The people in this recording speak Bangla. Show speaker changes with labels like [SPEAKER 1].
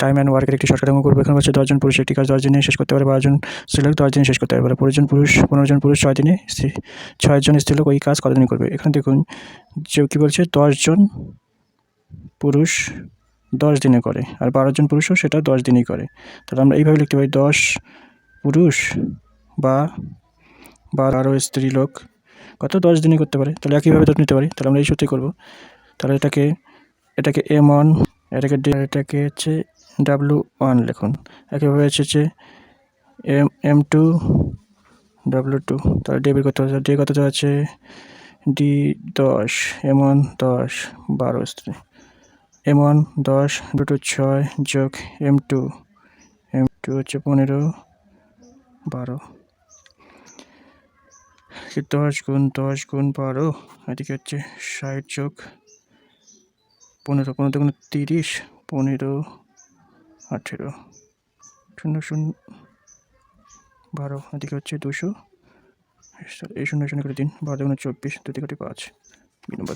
[SPEAKER 1] টাইম অ্যান্ড ওয়ার্কের একটি শর্টকাট অঙ্ক করব। এখানে হচ্ছে দশজন পুরুষ, একটি কাজ দশ দিনে শেষ করতে পারে। বারোজন স্ত্রীলোক দশ দিনে শেষ করতে পারে। পনেরো জন পুরুষ পনেরো জন পুরুষ ছয় দিনে ছয়জন স্ত্রীলোক ওই কাজ কতদিনে করবে? এখানে দেখুন, যে কী বলছে, দশজন পুরুষ দশ দিনে করে, আর বারো জন পুরুষও সেটা দশ দিনেই করে। তাহলে আমরা এইভাবে লিখতে পারি, দশ পুরুষ বা বারো স্ত্রী লোক কত দশ দিনই করতে পারে? তাহলে একইভাবে ধরে নিতে পারি, তাহলে আমরা এই সূত্রে করব। তাহলে এটাকে এটাকে এম এটাকে এটাকে হচ্ছে ডাব্লু ওয়ান লিখুন। একইভাবে হচ্ছে M M two W two তাহলে ডি বের করতে হবে। ডি কত আছে? ডি দশ এম ওয়ান দশ, বারো এম ওয়ান দশ দুটো ছয় যোগ এম টু এম টু হচ্ছে পনেরো, বারো। দশ গুণ দশ গুণ বারো, এদিকে হচ্ছে ষাট যোগ পনেরো। পনেরো দুগুণ তিরিশ, পনেরো আঠেরো। শূন্য শূন্য। বারো, এদিকে হচ্ছে দুশো। এই শূন্য শূন্য করে দিন বারো দুগুণ চব্বিশ কোটি পাঁচ। দুই নম্বর